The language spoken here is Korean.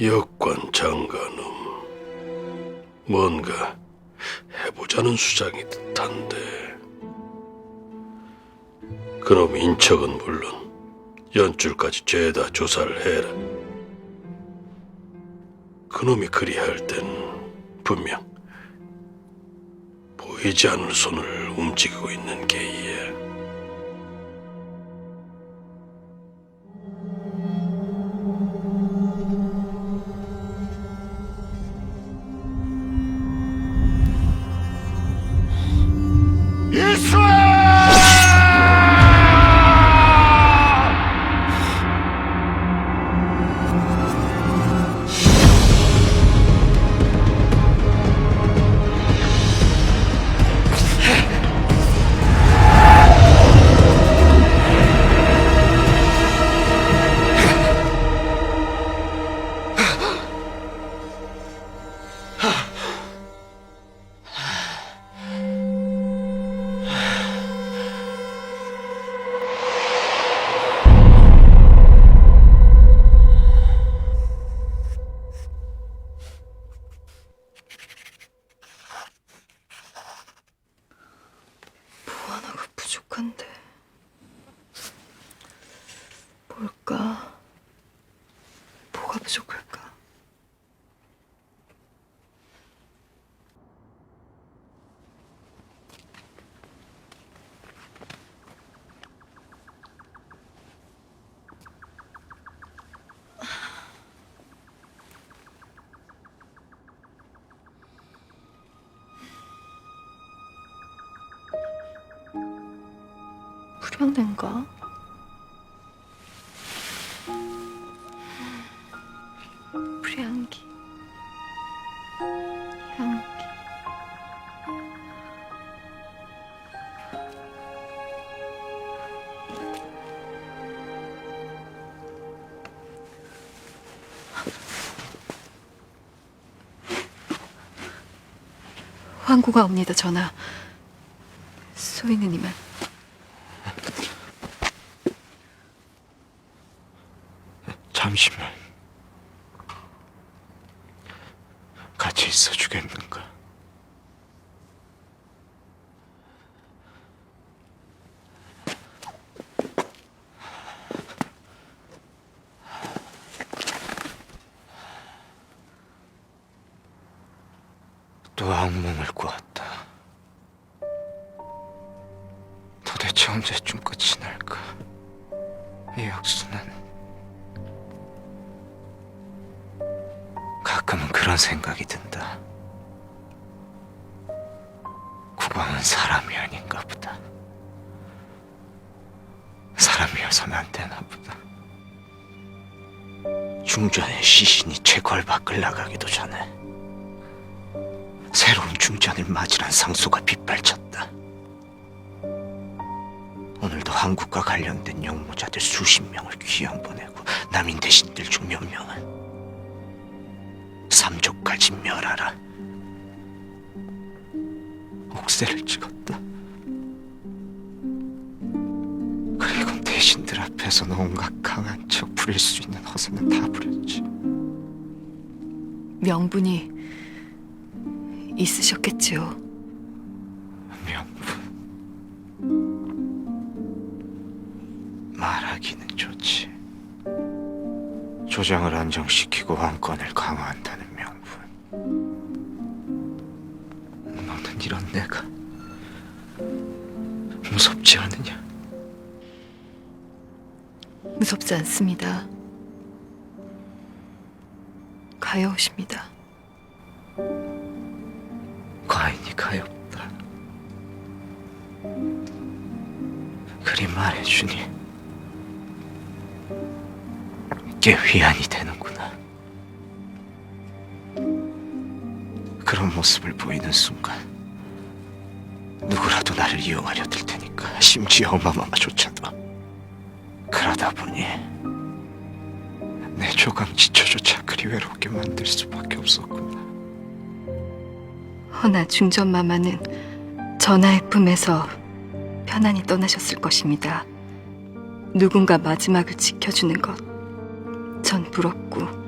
역관 장관음 뭔가 해보자는 수작이 듯한데. 그놈 인척은 물론 연줄까지 죄다 조사를 해라. 그놈이 그리할 땐 분명 보이지 않을 손을 움직이고 있는 게이에 불현된가? 불향기. 향기. 황구가 옵니다 전하. 소인느님은 잠시만. 같이 있어 주겠는가? 또 악몽을 꾸었다. 대체 언제쯤 끝이 날까? 이 약수는 가끔은 그런 생각이 든다. 국왕은 사람이 아닌가 보다. 사람이어서는 안 되나 보다. 중전의 시신이 제걸 밖을 나가기도 전에 새로운 중전을 맞이한 상소가 빗발쳤다. 한국과 관련된 용모자들 수십 명을 귀양 보내고 남인 대신들 중 몇 명은 삼족까지 멸하라. 옥새를 찍었다. 그리고 대신들 앞에서는 온갖 강한 척 부릴 수 있는 허세는 다 부렸지. 명분이 있으셨겠지요. 말하기는 좋지. 조장을 안정시키고 왕권을 강화한다는 명분. 너는 이런 내가 무섭지 않느냐? 무섭지 않습니다. 가여우십니다. 과인이 가엾다. 그리 말해주니 꽤 위안이 되는구나. 그런 모습을 보이는 순간 누구라도 나를 이용하려 들 테니까 심지어 어마마마조차도 그러다 보니 내 조강지처조차 그리 외롭게 만들 수밖에 없었구나. 허나 중전마마는 전하의 품에서 편안히 떠나셨을 것입니다. 누군가 마지막을 지켜주는 것, 전 부럽고